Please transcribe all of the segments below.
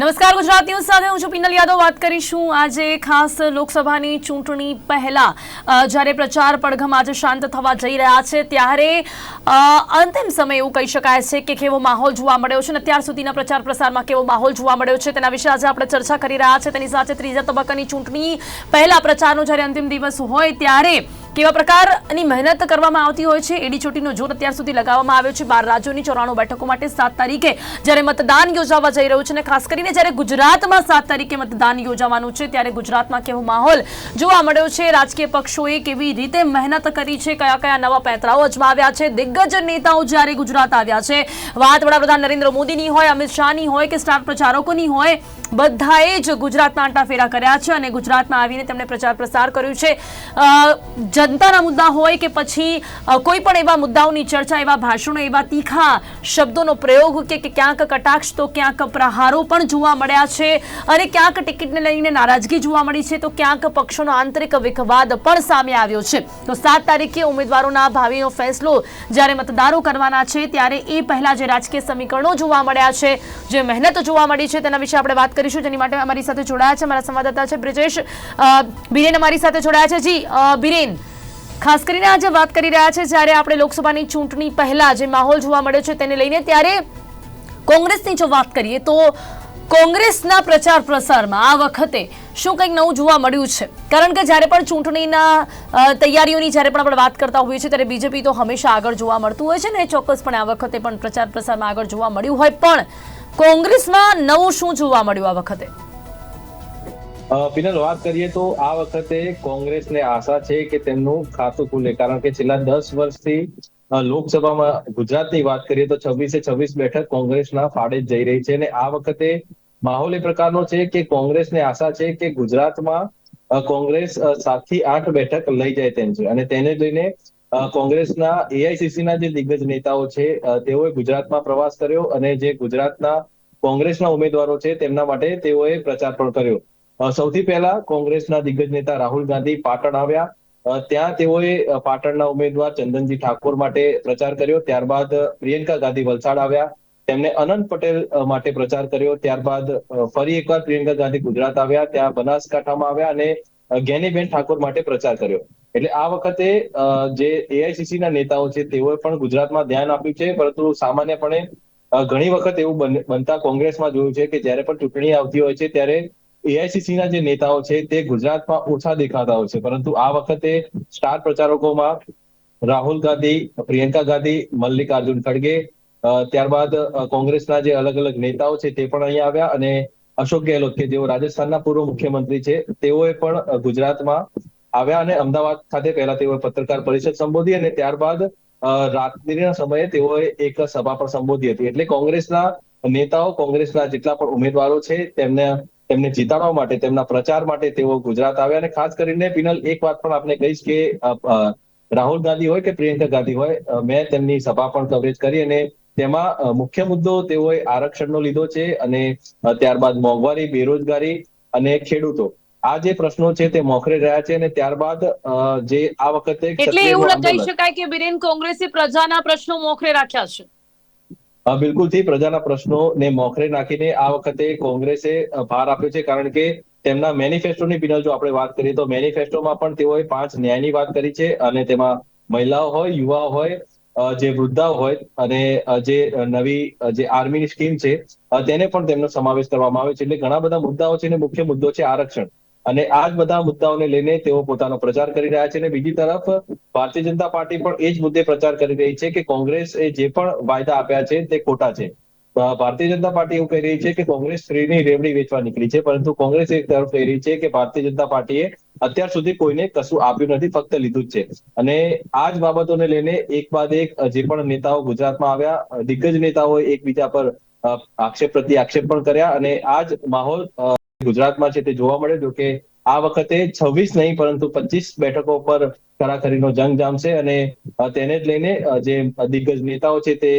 નમસ્કાર, ગુજરાત ન્યૂઝ સાથે હું છું પિનલ યાદવ. વાત કરીશું આજે ખાસ લોકસભાની ચૂંટણી પહેલા. જ્યારે પ્રચાર પડઘમ આજે શાંત થવા જઈ રહ્યા છે, ત્યારે અંતિમ સમય એવું કહી શકાય છે કે કેવો માહોલ જોવા મળ્યો છે અને અત્યાર સુધીના પ્રચાર પ્રસારમાં કેવો માહોલ જોવા મળ્યો છે તેના વિશે આજે આપણે ચર્ચા કરી રહ્યા છે. તેની સાથે ત્રીજા તબક્કાની ચૂંટણી પહેલા પ્રચારનો જ્યારે અંતિમ દિવસ હોય ત્યારે કેવા પ્રકારની મહેનત કરવામાં આવતી હોય છે? એડી ચોટીનો જોર અત્યાર સુધી લગાવવામાં આવ્યો છે. બાર રાજ્યોની ચોરાણું બેઠકો માટે સાત તારીખે જ્યારે મતદાન યોજાવા જઈ રહ્યું છે અને ખાસ કરીને જ્યારે ગુજરાતમાં સાત તારીખે મતદાન યોજાવાનું છે, ત્યારે ગુજરાતમાં કેવો માહોલ જોવા મળ્યો છે? રાજકીય પક્ષોએ કેવી રીતે મહેનત કરી છે? કયા કયા નવા પેંતરાઓ અજમાવ્યા છે? દિગ્ગજ નેતાઓ જ્યારે ગુજરાત આવ્યા છે, વાત વડાપ્રધાન નરેન્દ્ર મોદીની હોય, અમિત શાહની હોય કે સ્ટાર પ્રચારકોની હોય, બધાએ જ ગુજરાતના આંટાફેરા કર્યા છે અને ગુજરાતમાં આવીને તેમણે પ્રચાર પ્રસાર કર્યું છે. જનતાના મુદ્દા હોય કે પછી કોઈ પણ એવા મુદ્દાઓની ચર્ચા, એવા ભાષણો, એવા તીખા શબ્દોનો પ્રયોગ કે ક્યાંક કટાક્ષ તો ક્યાંક પ્રહારો પણ જોવા મળ્યા છે અને ક્યાંક ટિકિટને લઈને નારાજગી જોવા મળી છે, તો ક્યાંક પક્ષોનો આંતરિક વિખવાદ પણ સામે આવ્યો છે. તો સાત તારીખે ઉમેદવારોના ભાવિનો ફેસલો જ્યારે મતદારો કરવાના છે, ત્યારે એ પહેલાં જે રાજકીય સમીકરણો જોવા મળ્યા છે, જે મહેનત જોવા મળી છે, તેના વિશે આપણે વાત કરીશું. જેની માટે અમારી સાથે જોડાયા છે અમારા સંવાદદાતા છે બ્રિજેશ. બિરેન અમારી સાથે જોડાયા છે. જી બિરેન. ખાસ કરીને આજે વાત કરી રહ્યા છે જ્યારે આપણે લોકસભાની ચૂંટણી પહેલા જે માહોલ જોવા મળ્યો છે તેને લઈને ત્યારે કોંગ્રેસની જો વાત કરીએ તો કોંગ્રેસના પ્રચાર પ્રસારમાં આ વખતે શું કંઈક નવું જોવા મળ્યું છે? કારણ કે જ્યારે પણ ચૂંટણીના તૈયારીઓની જ્યારે પણ આપણે વાત કરતા હોઈએ છીએ ત્યારે બીજેપી તો હંમેશા આગળ જોવા મળતું હોય છે ને ચોક્કસપણે આ વખતે પણ પ્રચાર પ્રસારમાં આગળ જોવા મળ્યું હોય. પણ કોંગ્રેસમાં નવું શું જોવા મળ્યું આ વખતે? પિનલ, વાત કરીએ તો આ વખતે કોંગ્રેસને આશા છે કે તેમનું ખાતું ખુલે. કારણ કે છેલ્લા દસ વર્ષથી લોકસભામાં ગુજરાતની વાત કરીએ તો છવ્વીસે છવ્વીસ બેઠક કોંગ્રેસના ફાળે જ જઈ રહી છે અને આ વખતે માહોલ એ પ્રકારનો છે કે કોંગ્રેસને આશા છે કે ગુજરાતમાં કોંગ્રેસ સાત સાતથી આઠ બેઠક લઈ જાય તેમ છે. અને તેને લઈને કોંગ્રેસના એઆઈસીસીના જે દિગ્ગજ નેતાઓ છે તેઓએ ગુજરાતમાં પ્રવાસ કર્યો અને જે ગુજરાતના કોંગ્રેસના ઉમેદવારો છે તેમના માટે તેઓએ પ્રચાર પણ કર્યો. સૌથી પહેલા કોંગ્રેસના દિગ્ગજ નેતા રાહુલ ગાંધી પાટણ આવ્યા. ત્યાં તેઓએ પાટણના ઉમેદવાર ચંદનજી ઠાકોર માટે પ્રચાર કર્યો. ત્યારબાદ, પ્રિયંકા ગાંધી વલસાડ આવ્યા. તેમણે અનંત પટેલ માટે પ્રચાર કર્યો. ત્યારબાદ ફરી એકવાર પ્રિયંકા ગાંધી ગુજરાત આવ્યા. ત્યાં બનાસકાંઠામાં આવ્યા અને જ્ઞાનીબેન ઠાકોર માટે પ્રચાર કર્યો. એટલે આ વખતે જે એઆઈસીસી ના નેતાઓ છે, તેઓએ પણ ગુજરાતમાં ધ્યાન આપ્યું છે. પરંતુ સામાન્યપણે ઘણી વખત એવું બન- બનતા કોંગ્રેસમાં જોયું છે કે જ્યારે પણ ચૂંટણી આવતી હોય છે, ત્યારે એઆઈસીસી ના જે નેતાઓ છે, તે ગુજરાતમાં ઓછા દેખાતા હોય છે. પરંતુ આ વખતે સ્ટાર પ્રચારકોમાં રાહુલ ગાંધી, પ્રિયંકા ગાંધી, મલ્લિકાર્જુન ખડગે ત્યારબાદ કોંગ્રેસના જે અલગ અલગ નેતાઓ છે, તે પણ અહીંયા આવ્યા અને અશોક ગેહલોત, કે જેઓ રાજસ્થાનના પૂર્વ મુખ્યમંત્રી છે, તેઓએ પણ ગુજરાતમાં આવ્યા અને અમદાવાદ ખાતે પહેલા તેઓએ પત્રકાર પરિષદ સંબોધી અને ત્યારબાદ રાત્રિના સમયે તેઓએ એક સભા પણ સંબોધી હતી. એટલે કોંગ્રેસના નેતાઓ, કોંગ્રેસના જેટલા પણ ઉમેદવારો છે, તેમને તેમને જીતાડવા માટે તેમના પ્રચાર માટે તેઓ ગુજરાત આવ્યા અને ખાસ કરીને પિનલ એક વાત પણ આપણે કહીશ કે રાહુલ ગાંધી હોય કે પ્રિયંકા ગાંધી હોય મેં તેમની સભા પણ કવરેજ કરી અને તેમાં મુખ્ય મુદ્દો તેઓએ આરક્ષણનો લીધો છે અને ત્યારબાદ મોંઘવારી બેરોજગારી અને ખેડૂતો. આ જે પ્રશ્નો છે તે મોખરે રહ્યા છે અને ત્યારબાદ જે આ વખતે એટલે એવું કહી શકાય કે બિરેન કોંગ્રેસે પ્રજાના પ્રશ્નો મોખરે રાખ્યા છે. બિલકુલથી પ્રજાના પ્રશ્નોને મોખરે નાખીને આ વખતે કોંગ્રેસે ભાર આપ્યો છે કારણ કે તેમના મેનિફેસ્ટોની પિનલ જો આપણે વાત કરીએ તો મેનિફેસ્ટોમાં પણ તેઓએ પાંચ ન્યાયની વાત કરી છે અને તેમાં મહિલાઓ હોય, યુવાઓ હોય જે વૃદ્ધાઓ હોય અને જે નવી જે આર્મીની સ્કીમ છે તેને પણ તેમનો સમાવેશ કરવામાં આવ્યો છે. એટલે ઘણા બધા મુદ્દાઓ છે અને મુખ્ય મુદ્દો છે આરક્ષણ. અને આ જ બધા મુદ્દાઓને લઈને તેઓ પોતાનો પ્રચાર કરી રહ્યા છે અને બીજી તરફ ભારતીય જનતા પાર્ટી પણ એ જ મુદ્દે પ્રચાર કરી રહી છે કે કોંગ્રેસ એ જે પણ વાયદા આપ્યા છે તે ખોટા છે. ભારતીય જનતા પાર્ટી એવું કહી રહી છે કે કોંગ્રેસ ફ્રીની રેવડી વેચવા નીકળી છે, પરંતુ કોંગ્રેસ એક તરફ કહી રહી છે કે ભારતીય જનતા પાર્ટીએ અત્યાર સુધી કોઈને કશું આપ્યું નથી, ફક્ત લીધું જ છે. અને આ જ બાબતોને લઈને એક બાદ એક જે પણ નેતાઓ ગુજરાતમાં આવ્યા દિગ્ગજ નેતાઓએ એકબીજા પર આક્ષેપ પ્રતિ આક્ષેપ પણ કર્યા અને આ જ માહોલ ગુજરાતમાં છે તે જોવા મળે, જો કે આ વખતે છવ્વીસ નહીં, પરંતુ પચીસ બેઠકો પર ખરાખરીનો જંગ જામશે અને તેને જ લઈને જે દિગ્ગજ નેતાઓ છે તે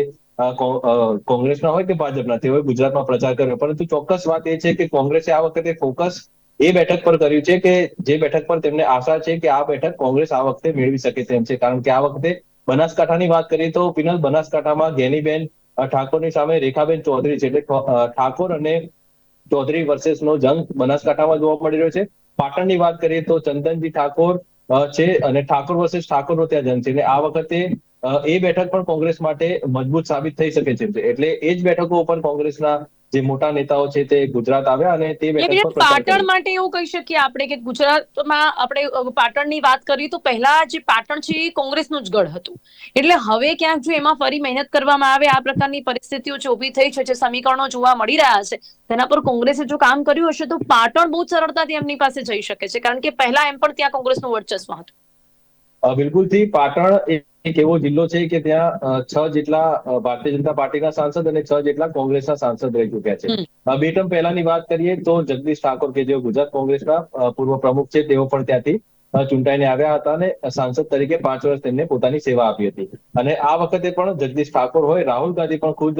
કોંગ્રેસના હોય કે ભાજપના, તેઓએ ગુજરાતમાં પ્રચાર કર્યો. પરંતુ ચોક્કસ વાત એ છે કે કોંગ્રેસે આ વખતે ફોકસ એ બેઠક પર કર્યું છે કે, જે બેઠક પર તેમને આશા છે કે આ બેઠક કોંગ્રેસ આ વખતે મેળવી શકે તેમ છે. કારણ કે આ વખતે બનાસકાંઠાની વાત કરીએ તો, પિનલ બનાસકાંઠામાં ગેનીબેન ઠાકોરની સામે રેખાબેન ચૌધરી છે. એટલે ઠાકોર અને ચૌધરી વર્સેસ નો જંગ બનાસકાંઠામાં જોવા મળી રહ્યો છે. પાટણની વાત કરીએ તો ચંદનજી ઠાકોર છે અને ઠાકોર વર્સેસ ઠાકોરનો ત્યાં જંગ છે. અને આ વખતે એ બેઠક પણ કોંગ્રેસ માટે મજબૂત સાબિત થઈ શકે છે. એટલે એ જ બેઠકો ઉપર કોંગ્રેસના જે મોટા નેતાઓ છે તે ગુજરાત આવ્યા અને તે બેઠક પાટણ માટે એવું કહી શકીએ આપણે કે ગુજરાતમાં આપણે પાટણની વાત કરીએ તો પહેલા જે પાટણ છે એ કોંગ્રેસનું જ ગઢ હતું. એટલે હવે ક્યાંક જો એમાં ફરી મહેનત કરવામાં આવે આ પ્રકારની પરિસ્થિતિઓ જે ઊભી થઈ છે જે સમીકરણો જોવા મળી રહ્યા છે તેના પર કોંગ્રેસે જો કામ કર્યું હશે તો પાટણ બહુ સરળતાથી એમની પાસે જઈ શકે છે. કારણ કે પહેલા એમ પણ ત્યાં કોંગ્રેસનું વર્ચસ્વ હતું. બિલકુલથી પાટણ એક એવો જિલ્લો છે કે ત્યાં છ જેટલા ભારતીય જનતા પાર્ટીના સાંસદ અને છ જેટલા કોંગ્રેસના સાંસદ રહી ચુક્યા છે. બે ટર્મ પહેલાની વાત કરીએ તો જગદીશ ઠાકોર કે જેઓ ગુજરાત કોંગ્રેસના પૂર્વ પ્રમુખ છે તેઓ પણ ત્યાંથી ચૂંટાઈને આવ્યા હતા અને સાંસદ તરીકે પાંચ વર્ષ તેમને પોતાની સેવા આપી હતી. અને આ વખતે પણ જગદીશ ઠાકોર હોય, રાહુલ ગાંધી પણ ખુદ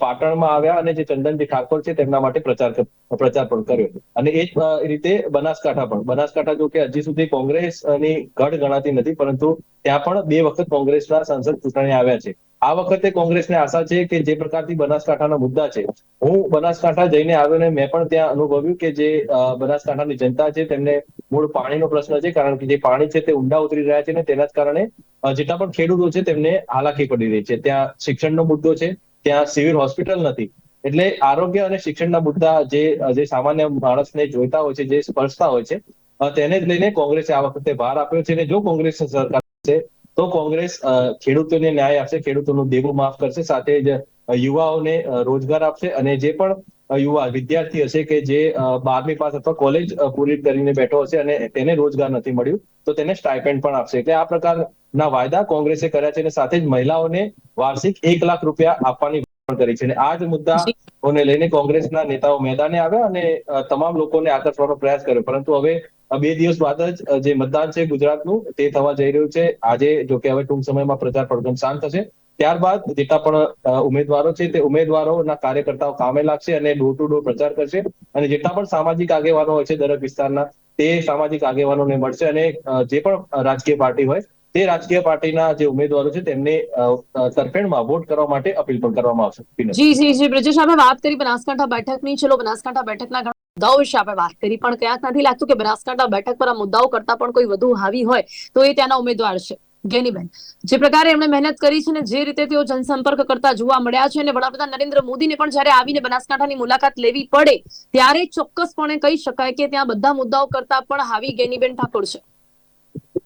પાટણમાં આવ્યા અને જે ચંદનજી ઠાકોર છે તેમના માટે પ્રચાર પ્રચાર પણ કર્યો અને એ જ રીતે બનાસકાંઠા પણ. બનાસકાંઠા જો કે હજી સુધી કોંગ્રેસની ગઢ ગણાતી નથી, પરંતુ ત્યાં પણ બે વખત કોંગ્રેસના સાંસદ ચૂંટણી આવ્યા છે. આ વખતે કોંગ્રેસને આશા છે કે જે પ્રકારથી બનાસકાંઠાના મુદ્દા છે, હું બનાસકાંઠા જઈને આવ્યો ને મેં પણ ત્યાં અનુભવ્યું કે જે બનાસકાંઠાની જનતા છે તેમને મૂળ પાણીનો પ્રશ્ન છે, કારણ કે જે પાણી છે તે ઊંડા ઉતરી રહ્યા છે ને તેના જ કારણે જેટલા પણ ખેડૂતો છે તેમને હાલાકી પડી રહી છે. ત્યાં શિક્ષણનો મુદ્દો છે, ત્યાં સિવિલ હોસ્પિટલ નથી. એટલે આરોગ્ય અને શિક્ષણના મુદ્દા જે જે સામાન્ય માણસને જોઈતા હોય છે, જે સ્પર્શતા હોય છે તેને જ લઈને કોંગ્રેસે આ વખતે ભાર આપ્યો છે અને જો કોંગ્રેસ સરકાર છે, તો કોંગ્રેસ ખેડૂતોને ન્યાય આપશે, ખેડૂતોનું દેવું માફ કરશે, સાથે જ યુવાઓને રોજગાર આપશે અને જે પણ યુવા, વિદ્યાર્થી હશે કે જે બારમી પાસ અથવા કોલેજ પૂરી કરીને બેઠો હશે અને તેને રોજગાર નથી મળ્યું, તો તેને સ્ટાઇપેન્ડ પણ આપશે. એટલે આ પ્રકારના વાયદા કોંગ્રેસે કર્યા છે અને સાથે જ મહિલાઓને વાર્ષિક એક લાખ રૂપિયા આપવાની પણ કરી છે. અને આ જ મુદ્દાઓને લઈને કોંગ્રેસના નેતાઓ મેદાને આવ્યા અને તમામ લોકોને આકર્ષવાનો પ્રયાસ કર્યો. પરંતુ હવે બે દિવસ બાદ જ જે મતદાન છે ગુજરાતનું, તે થવા જઈ રહ્યું છે. આજે, જો કે હવે ટૂંક સમયમાં પ્રચાર પડઘમ શાંત થશે. ત્યારબાદ જેટલા પણ ઉમેદવારો છે તે ઉમેદવારોના કાર્યકર્તાઓ કામે લાગશે અને ડોર ટુ ડોર પ્રચાર કરશે અને જેટલા પણ સામાજિક આગેવાનો હોય છે દરેક વિસ્તારના, તે સામાજિક આગેવાનોને મળશે અને જે પણ રાજકીય પાર્ટી હોય તે રાજકીય પાર્ટીના જે ઉમેદવારો છે તેમને તરફેણમાં વોટ કરવા માટે અપીલ પણ કરવામાં આવશે. જી જી જી, બ્રિજેશ આપણે વાત કરી બનાસકાંઠા બેઠકની. ચલો, બનાસકાંઠા બેઠકના મુદ્દાઓ વિશે આપણે વાત કરી, પણ ક્યાંક નથી લાગતું કે બનાસકાંઠા બેઠક પર આ મુદ્દાઓ કરતા પણ કોઈ વધુ હાવી હોય તો એ ત્યાંના ઉમેદવાર છે. ગેનીબેન. જે પ્રકારે એમણે મહેનત કરી છે ને જે રીતે તેઓ જનસંપર્ક કરતા જોવા મળ્યા છે અને વડાપ્રધાન નરેન્દ્ર મોદીને પણ જ્યારે આવીને બનાસકાંઠાની મુલાકાત લેવી પડે, ત્યારે ચોક્કસપણે કહી શકાય કે ત્યાં બધા મુદ્દાઓ કરતા પણ હાવી ગેનીબેન ઠાકોર છે.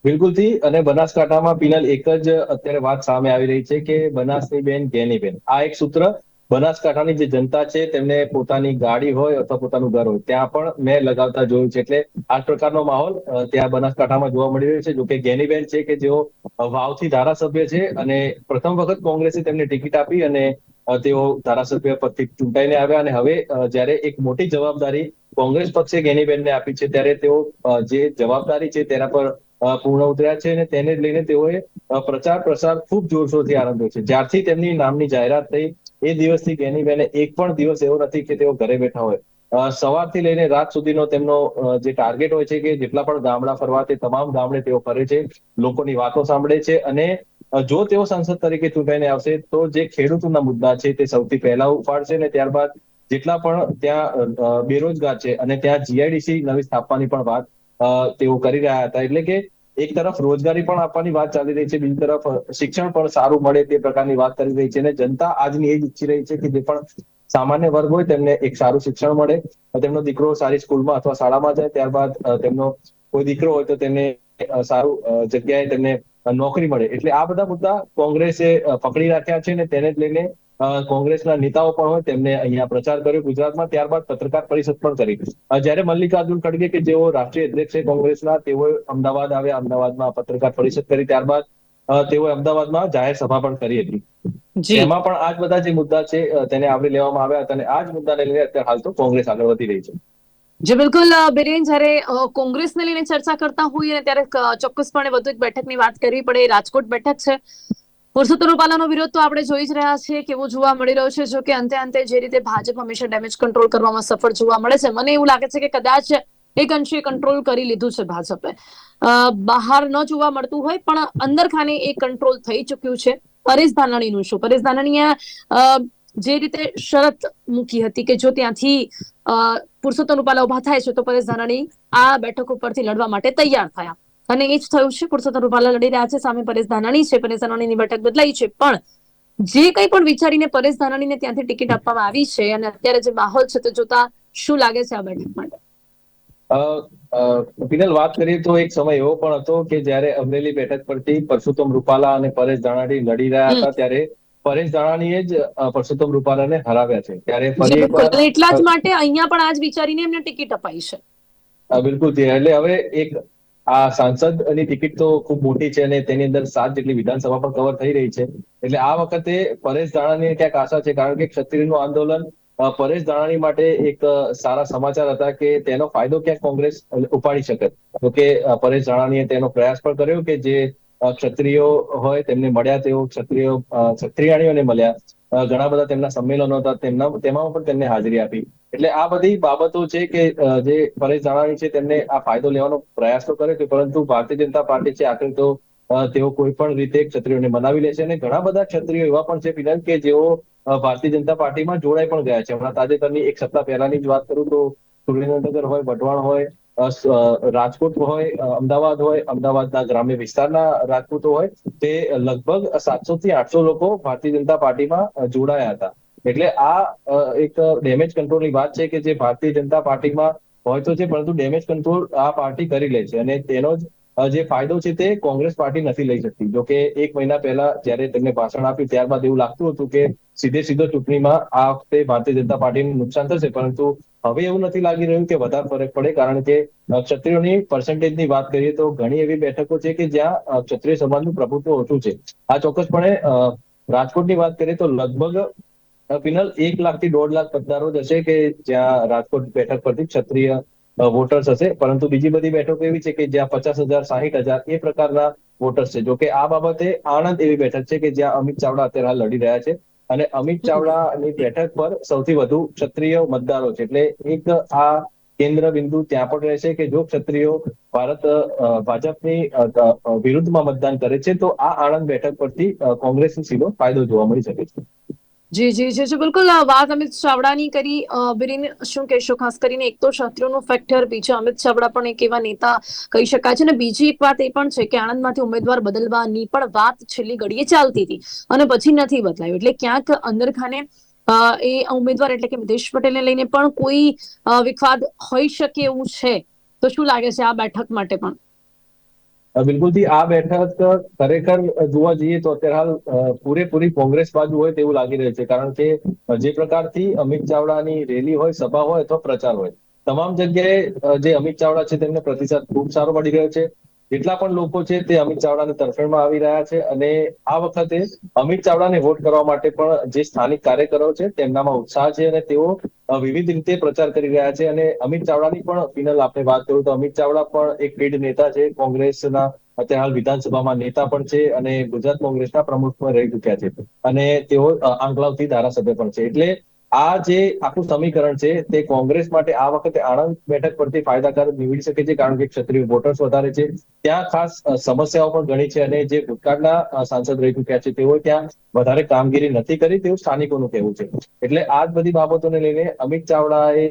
બિલકુલથી, અને બનાસકાંઠામાં પિનલ એક જ અત્યારે વાત સામે આવી રહી છે કે બનાસની બેન ગેની બેન આ એક સૂત્ર બનાસકાંઠાની જે જનતા છે, તેમને પોતાની ગાડી હોય અથવા પોતાનું ઘર હોય, ત્યાં પણ મેં લગાવતા જોયું છે. એટલે આ પ્રકારનો માહોલ ત્યાં બનાસકાંઠામાં જોવા મળી રહ્યો છે. જોકે ગેનીબેન છે કે જેઓ વાવથી ધારાસભ્ય છે અને પ્રથમ વખત કોંગ્રેસે તેમને ટિકિટ આપી અને તેઓ ધારાસભ્ય પદથી ચૂંટાઈને આવ્યા અને હવે જ્યારે એક મોટી જવાબદારી કોંગ્રેસ પક્ષે ગેનીબેનને આપી છે, ત્યારે તેઓ જે જવાબદારી છે તેના પર પૂર્ણ ઉતર્યા છે અને તેને લઈને તેઓએ પ્રચાર પ્રસાર ખૂબ જોરશોરથી આરંભ્યો છે. જ્યારથી તેમની નામની જાહેરાત થઈ એ દિવસથી ગેનીબેને એક પણ દિવસ એવો નથી કે તેઓ ઘરે બેઠા હોય. સવારથી લઈને રાત સુધીનો તેમનો જે ટાર્ગેટ હોય છે કે જેટલા પણ ગામડા ફરવા તે તમામ ગામડે તેઓ ફરે છે, લોકોની વાતો સાંભળે છે અને જો તેઓ સંસદ તરીકે ચૂંટાઈને આવશે તો જે ખેડૂતોના મુદ્દા છે તે સૌથી પહેલા ઉપાડશે ને ત્યારબાદ જેટલા પણ ત્યાં બેરોજગાર છે અને ત્યાં જીઆઈડીસી નવી સ્થાપવાની પણ વાત તેઓ કરી રહ્યા હતા. એટલે કે એક તરફ રોજગારી પણ આપવાની વાત ચાલી રહી છે, બીજી તરફ શિક્ષણ પણ સારું મળે તે પ્રકારની વાત કરી રહી છે અને જનતા આજની એ જ ઈચ્છી રહી છે કે જે પણ સામાન્ય વર્ગ હોય તેમને એક સારું શિક્ષણ મળે તેમનો દીકરો સારી સ્કૂલમાં અથવા શાળામાં જાય ત્યારબાદ તેમનો કોઈ દીકરો હોય તો તેને સારું જગ્યાએ તેમને નોકરી મળે. એટલે આ બધા મુદ્દા કોંગ્રેસે પકડી રાખ્યા છે ને તેને જ લઈને કોંગ્રેસના નેતાઓ પણ હોય તેમને અહીંયા પ્રચાર કર્યો ગુજરાતમાં. ત્યારબાદ પત્રકાર પરિષદ પણ કરી. જ્યારે મલ્લિકાર્જુન ખડગે કે જેઓ રાષ્ટ્રીય અધ્યક્ષ છે કોંગ્રેસના તેઓ અમદાવાદ આવ્યા. અમદાવાદમાં પત્રકાર પરિષદ કરી. ત્યારબાદ તેઓએ અમદાવાદમાં જાહેર સભા પણ કરી હતી. એમાં પણ આજ બધા જે મુદ્દા છે તેને આવરી લેવામાં આવ્યા હતા અને આ જ મુદ્દાને લઈને અત્યારે હાલ તો કોંગ્રેસ આગળ વધી રહી છે. જે બિલકુલ બિરેન જ્યારે કોંગ્રેસને લઈને ચર્ચા કરતા હોઈએ ત્યારે ચોક્કસપણે વધુ એક બેઠકની વાત કરવી પડે. રાજકોટ બેઠક છે. પુરુષોત્તમ રૂપાલાનો વિરોધ તો આપણે જોઈ જ રહ્યા છીએ કેવો જોવા મળી રહ્યો છે, જો કે અંતે અંતે જે રીતે ભાજપ હંમેશા ડેમેજ કંટ્રોલ કરવામાં સફળ જોવા મળે છે. મને એવું લાગે છે કે કદાચ એક અંશે કંટ્રોલ કરી લીધું છે ભાજપે. બહાર ન જોવા મળતું હોય, પણ અંદર ખાને એ કંટ્રોલ થઈ ચુક્યું છે. પરેશ ધાનાણીનું શું? પરેશ ધાનાણીએ જે રીતે શરત મૂકી હતી કે જો ત્યાંથી પુરુષોત્તમ રૂપાલા ઊભા થાય છે, તો પરેશ ધાનાણી આ બેઠક ઉપરથી લડવા માટે તૈયાર થયા. અને એ જ થયું છે પુરુષોત્તમ રૂપાલા લડી રહ્યા છે સામે પરેશ ધાનાણી છે પરેશ ધાનાણીની બેઠક બદલાઈ છે પણ જે કંઈ પણ વિચારીને પરેશ ધાનાણીને ત્યાંથી ટિકિટ આપવામાં આવી છે અને અત્યારે જે માહોલ છે તે જોતા શું લાગે છે આ બેઠક માટે? પિનલ વાત કરીએ તો એક સમય એવો પણ હતો કે જ્યારે અમરેલી બેઠક પરથી પરસોત્તમ રૂપાલા અને પરેશ ધાનાણી લડી રહ્યા હતા ત્યારે પરેશ ધાનાણીએ જ પરસોત્તમ રૂપાલાને હરાવ્યા છે. ત્યારે ફરી એકવાર એટલા જ માટે અહીંયા પણ આજ વિચારીને એમને ટિકિટ અપાઈ છે. બિલકુલ એટલે હવે એક આ સાંસદની ટિકિટ તો ખૂબ મોટી છે અને તેની અંદર સાત જેટલી વિધાનસભા પણ કવર થઈ રહી છે. એટલે આ વખતે પરેશ ધાણાની ક્યાંક આશા છે? કારણ કે ક્ષત્રિયનું આંદોલન પરેશ ધાણાની માટે એક સારા સમાચાર હતા કે તેનો ફાયદો ક્યાંક કોંગ્રેસ ઉપાડી શકે. તો કે પરેશ ધાનાણીએ તેનો પ્રયાસ પણ કર્યો કે જે ક્ષત્રિયો હોય તેમને મળ્યા, તેઓ ક્ષત્રિયો ક્ષત્રિયાણીઓને મળ્યા. ઘણા બધા તેમના સંમેલનો હતા, તેમના, તેમાં પણ તેમને હાજરી આપી. એટલે આ બધી બાબતો છે કે જે પરેશ ધાનાણી છે તેમને આ ફાયદો લેવાનો પ્રયાસ તો કરે છે, પરંતુ ભારતીય જનતા પાર્ટી છે આખરે તો તેઓ કોઈ પણ રીતે ક્ષત્રિયોને મનાવી લે છે અને ઘણા બધા ક્ષત્રિયો એવા પણ છે પિનલ કે જેઓ ભારતીય જનતા પાર્ટીમાં જોડાઈ પણ ગયા છે. હમણાં તાજેતરની એક સપ્તાહ પહેલાની જ વાત કરું તો સુરેન્દ્રનગર હોય, વઢવાણ હોય રાજકોટ હોય અમદાવાદ હોય, અમદાવાદના ગ્રામ્ય વિસ્તારના રાજપૂતો હોય, તે લગભગ સાતસો થી આઠસો લોકો ભારતીય જનતા પાર્ટીમાં જોડાયા હતા. એટલે આ એક ડેમેજ કંટ્રોલની વાત છે કે જે ભારતીય જનતા પાર્ટીમાં હોય તો છે, પરંતુ ડેમેજ કંટ્રોલ આ પાર્ટી કરી લે છે. અને તેનો જ જે ફાયદો છે તે કોંગ્રેસ પાર્ટી નથી લઈ શકતી. જો કે એક મહિના પહેલા જ્યારે તેમને ભાષણ આપ્યું, ત્યારબાદ એવું લાગતું હતું કે સીધે સીધો ચૂંટણીમાં આ વખતે ભારતીય જનતા પાર્ટીને નુકસાન થશે. પરંતુ હવે એવું નથી લાગી રહ્યું કે વધારે ફરક પડે, કારણ કે ક્ષત્રિયોની પર્સન્ટેજની વાત કરીએ તો ઘણી એવી બેઠકો છે કે જ્યાં ક્ષત્રિય સમાજનું પ્રભુત્વ ઓછું છે. આ ચોક્કસપણે રાજકોટની વાત કરીએ તો લગભગ પિનલ એક લાખથી દોઢ લાખ મતદારો જ હશે કે જ્યાં રાજકોટ બેઠક પરથી ક્ષત્રિય વોટર્સ હશે. પરંતુ બીજી બધી બેઠકો એવી છે કે જ્યાં પચાસ હજાર સાહીઠ હજાર એ પ્રકારના વોટર્સ છે. જો કે આ બાબતે આણંદ એવી બેઠક છે કે જ્યાં અમિત ચાવડા અત્યારે હાલ લડી રહ્યા છે. અને અમિત ચાવડાની બેઠક પર સૌથી વધુ ક્ષત્રિય મતદારો છે. એટલે એક આ કેન્દ્ર બિંદુ ત્યાં પણ રહેશે કે જો ક્ષત્રિયો ભારત ભાજપની વિરુદ્ધમાં મતદાન કરે છે તો આ આણંદ બેઠક પરથી કોંગ્રેસને સીધો ફાયદો જોવા મળી શકે છે. જી જી જી જી બિલકુલ વાત અમિત ચાવડાની કરી અ, શું કહેશો? ખાસ કરીને એક તો ક્ષત્રિયોનું ફેક્ટર બીજા અમિત ચાવડા પણ એક એવા નેતા કહી શકાય છે. અને બીજી એક વાત એ પણ છે કે આણંદમાંથી ઉમેદવાર બદલવાની પણ વાત છેલ્લી ઘડીએ ચાલતી હતી અને પછી નથી બદલાયું. એટલે ક્યાંક અંદરખાને એ ઉમેદવાર એટલે કે મિતેશ પટેલને લઈને પણ કોઈ વિખવાદ હોઈ શકે એવું છે. તો શું લાગે છે આ બેઠક માટે પણ? બિલકુલથી આ બેઠક ખરેખર જોવા જઈએ તો અત્યારે હાલ પૂરેપૂરી કોંગ્રેસ બાજુ હોય તેવું લાગી રહ્યું છે. કારણ કે જે પ્રકારથી અમિત ચાવડાની રેલી હોય, સભા હોય અથવા પ્રચાર હોય, તમામ જગ્યાએ જે અમિત ચાવડા છે તેમને પ્રતિસાદ ખૂબ સારો મળી રહ્યો છે. જેટલા પણ લોકો છે તે અમિત ચાવડાની તરફેણમાં આવી રહ્યા છે અને આ વખતે અમિત ચાવડાને વોટ કરવા માટે પણ જે સ્થાનિક કાર્યકરો છે તેમનામાં ઉત્સાહ છે અને તેઓ વિવિધ રીતે પ્રચાર કરી રહ્યા છે અને અમિત ચાવડાની પણ ફિનલ આપણે વાત કરું તો અમિત ચાવડા પણ એક પીઢ નેતા છે, કોંગ્રેસના અત્યારે હાલ વિધાનસભામાં નેતા પણ છે અને ગુજરાત કોંગ્રેસના પ્રમુખ પણ રહી ચુક્યા છે અને તેઓ આંકલાવથી ધારાસભ્ય પણ છે. એટલે આ જે આખું સમીકરણ છે, તે કોંગ્રેસ માટે આ વખતે આણંદ બેઠક પરથી ફાયદાકારક નીવડી શકે છે, કારણ કે ક્ષત્રિય વોટર્સ વધારે છે. ત્યાં ખાસ સમસ્યાઓ પણ ઘણી છે અને જે ભૂતકાળના સાંસદ રહી ચુક્યા છે તેઓ ત્યાં વધારે કામગીરી નથી કરી તેવું સ્થાનિકોનું કહેવું છે. એટલે આ જ બધી બાબતોને લઈને અમિત ચાવડાએ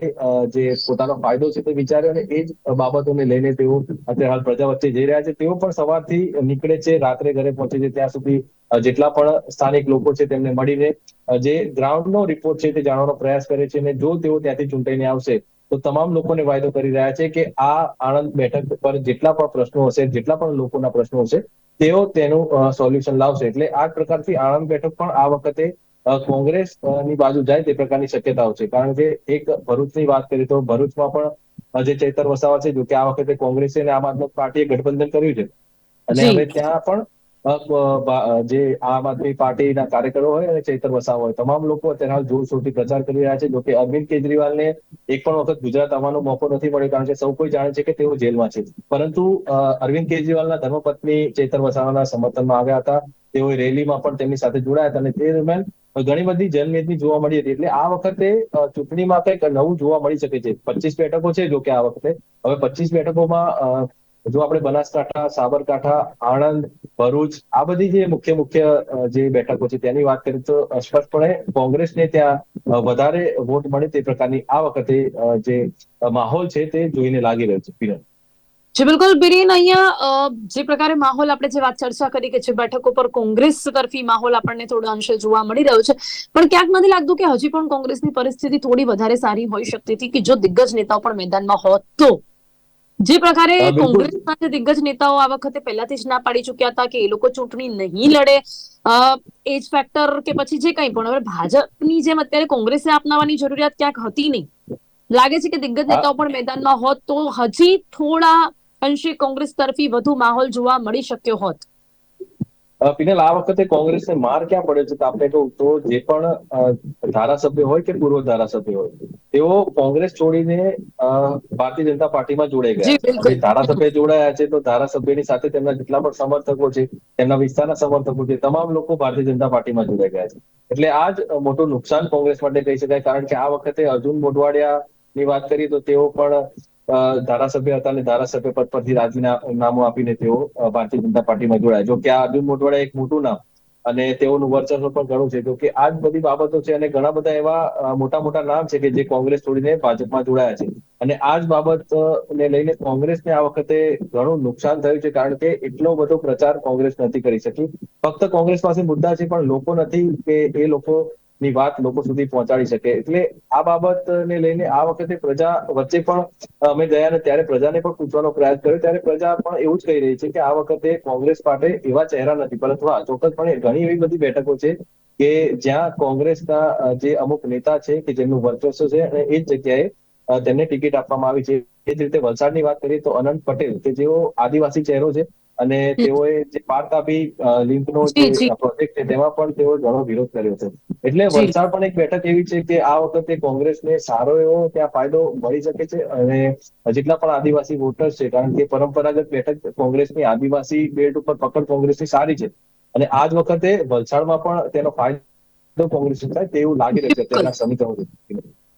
જે પોતાનો ફાયદો છે તે વિચાર્યો અને એ જ બાબતોને લઈને તેઓ અત્યારે હાલ પ્રજા વચ્ચે જઈ રહ્યા છે. તેઓ પણ સવારથી નીકળે છે, રાત્રે ઘરે પહોંચે છે, ત્યાં સુધી જેટલા પણ સ્થાનિક લોકો છે તેમને મળીને જે ગ્રાઉન્ડનો રિપોર્ટ છે તે જાણવાનો પ્રયાસ કરે છે અને જો તેઓ ત્યાંથી ચૂંટાઈને આવશે તો તમામ લોકોને વાયદો કરી રહ્યા છે કે આ આણંદ બેઠક પર જેટલા પણ પ્રશ્નો હશે જેટલા પણ લોકોના પ્રશ્નો હશે તેઓ તેનું સોલ્યુશન લાવશે. એટલે આ પ્રકારથી આણંદ બેઠક પણ આ વખતે કોંગ્રેસની બાજુ જાય તે પ્રકારની શક્યતાઓ છે. કારણ કે એક ભરૂચની વાત કરીએ તો ભરૂચમાં પણ જે ચૈતર વસાવા છે જો કે આ વખતે કોંગ્રેસે અને આમ આદમી પાર્ટીએ ગઠબંધન કર્યું છે. અને હવે ત્યાં પણ જે આમ આદમી પાર્ટીના કાર્યકરો હોય અને ચૈતર વસાવા હોય, તમામ લોકો અત્યારે હાલ જોરશોરથી પ્રચાર કરી રહ્યા છે જોકે અરવિંદ કેજરીવાલને એક પણ વખત ગુજરાત આવવાનો મોકો નથી મળ્યો, કારણ કે સૌ કોઈ જાણે છે કે તેઓ જેલમાં છે. પરંતુ અરવિંદ કેજરીવાલના ધર્મપત્ની ચેતર વસાવાના સમર્થનમાં આવ્યા હતા. તેઓએ રેલીમાં પણ તેમની સાથે જોડાયા હતા અને તે દરમિયાન ઘણી બધી જનમેદની જોવા મળી હતી. એટલે આ વખતે ચૂંટણીમાં કંઈક નવું જોવા મળી શકે છે. પચીસ બેઠકો છે જો કે આ વખતે. હવે પચીસ બેઠકોમાં જો આપણે બનાસકાંઠા, સાબરકાંઠા, આણંદ, ભરૂચ, આ બધી જે મુખ્ય મુખ્ય જે બેઠકો છે તેની વાત કરીએ તો સ્પષ્ટપણે કોંગ્રેસને ત્યાં વધારે વોટ મળે તે પ્રકારની આ વખતે જે માહોલ છે તે જોઈને લાગી રહ્યો છે. પિનલ જે, બિલકુલ. બિરેન, અહીંયા જે પ્રકારે માહોલ આપણે જે વાત ચર્ચા કરી કે જે બેઠકો પર કોંગ્રેસ તરફી માહોલ આપણને થોડો અંશે જોવા મળી રહ્યો છે. પણ ક્યાંક નથી લાગતું કે હજી પણ કોંગ્રેસની પરિસ્થિતિ થોડી વધારે સારી હોઈ શકતી હતી કે જો દિગ્ગજ નેતાઓ પણ મેદાનમાં હોત તો. જે પ્રકારે કોંગ્રેસ. કોંગ્રેસના જે દિગ્ગજ નેતાઓ આ વખતે પહેલાથી જ ના પાડી ચુક્યા હતા કે એ લોકો ચૂંટણી નહીં લડે. એજ ફેક્ટર કે પછી જે કંઈ પણ. હવે ભાજપની જેમ અત્યારે કોંગ્રેસે અપનાવવાની જરૂરિયાત ક્યાંક હતી નહીં. લાગે છે કે દિગ્ગજ નેતાઓ પણ મેદાનમાં હોત તો હજી થોડા અંશે કોંગ્રેસ તરફી વધુ માહોલ જોવા મળી શક્યો હોત. પિનલ આ વખતે કોંગ્રેસને માર ક્યાં પડ્યો છે? આપણે કહું તો જે પણ ધારાસભ્ય હોય કે પૂર્વ ધારાસભ્ય હોય તેઓ કોંગ્રેસ છોડીને ભારતીય જનતા પાર્ટીમાં જોડાઈ ગયા છે. ધારાસભ્ય જોડાયા છે તો ધારાસભ્યની સાથે તેમના જેટલા પણ સમર્થકો છે તેમના વિસ્તારના સમર્થકો છે તમામ લોકો ભારતીય જનતા પાર્ટીમાં જોડાઈ ગયા છે. એટલે આ જ મોટું નુકસાન કોંગ્રેસ માટે કહી શકાય કારણ કે આ વખતે અર્જુન મોઢવાડિયા ની વાત કરીએ તો તેઓ પણ ધારાસભ્ય હતા અને ધારાસભ્ય પદ પરથી રાજીનામું આપીને તેઓ ભારતીય જનતા પાર્ટીમાં જોડાયા. જો કે આ અર્જુન મોટવાડા એક મોટું નામ અને તેઓનું વર્ચસ્વ પણ ઘણું છે. જો કે આ જ બધી બાબતો છે અને ઘણા બધા એવા મોટા મોટા નામ છે કે જે કોંગ્રેસ છોડીને ભાજપમાં જોડાયા છે. અને આ જ બાબત ને લઈને કોંગ્રેસને આ વખતે ઘણું નુકસાન થયું છે કારણ કે એટલો બધો પ્રચાર કોંગ્રેસ નથી કરી શકી. ફક્ત કોંગ્રેસ પાસે મુદ્દા છે પણ લોકો નથી કે એ લોકો ની વાત લોકો સુધી પહોંચાડી શકે. એટલે આ બાબતને લઈને આ વખતે પ્રજા વચ્ચે પણ અમે ગયા ને ત્યારે પ્રજાને પણ પૂછવાનો પ્રયાસ કર્યો. ત્યારે પ્રજા પણ એવું જ કહી રહી છે કે આ વખતે કોંગ્રેસ માટે એવા ચહેરા નથી. પરંતુ હા ચોક્કસપણે ઘણી એવી બધી બેઠકો છે કે જ્યાં કોંગ્રેસના જે અમુક નેતા છે કે જેમનું વર્ચસ્વ છે અને એ જ જગ્યાએ તેમને ટિકિટ આપવામાં આવી છે. એ જ રીતે વલસાડની વાત કરીએ તો અનંત પટેલ કે જેઓ આદિવાસી ચહેરો છે અને તેઓએ જે પાર તાપી લિંકનો પ્રોજેક્ટ છે તેમાં પણ તેઓ ઘણો વિરોધ કર્યો છે. એટલે વલસાડ પણ એક બેઠક એવી છે કે આ વખતે કોંગ્રેસને સારો એવો ત્યાં ફાયદો મળી શકે છે અને જેટલા પણ આદિવાસી વોટર્સ છે કારણ કે પરંપરાગત બેઠક કોંગ્રેસની આદિવાસી બેલ્ટ ઉપર પકડ કોંગ્રેસની સારી છે. અને આ જ વખતે વલસાડમાં પણ તેનો ફાયદો કોંગ્રેસ થાય તેવું લાગી રહ્યું છે તેના સમીકરણો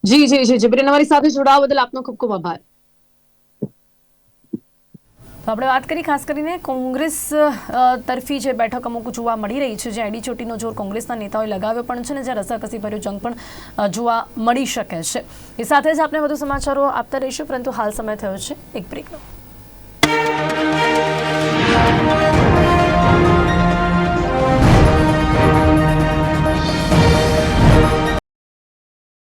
જી જી જી જબરીન અમારી સાથે જોડાવા બદલ આપનો ખૂબ ખૂબ આભાર. તો આપણે વાત કરી ખાસ કરીને કોંગ્રેસ તરફી જે બેઠક અમુક જોવા મળી રહી છે, જે એડીચોટીનો જોર કોંગ્રેસના નેતાઓએ લગાવ્યો પણ છે ને જે રસાકસી ભર્યો જંગ પણ જોવા મળી શકે છે. એ સાથે જ આપણે વધુ સમાચારો આપતા રહીશું, પરંતુ હાલ સમય થયો છે, એક બ્રેકનો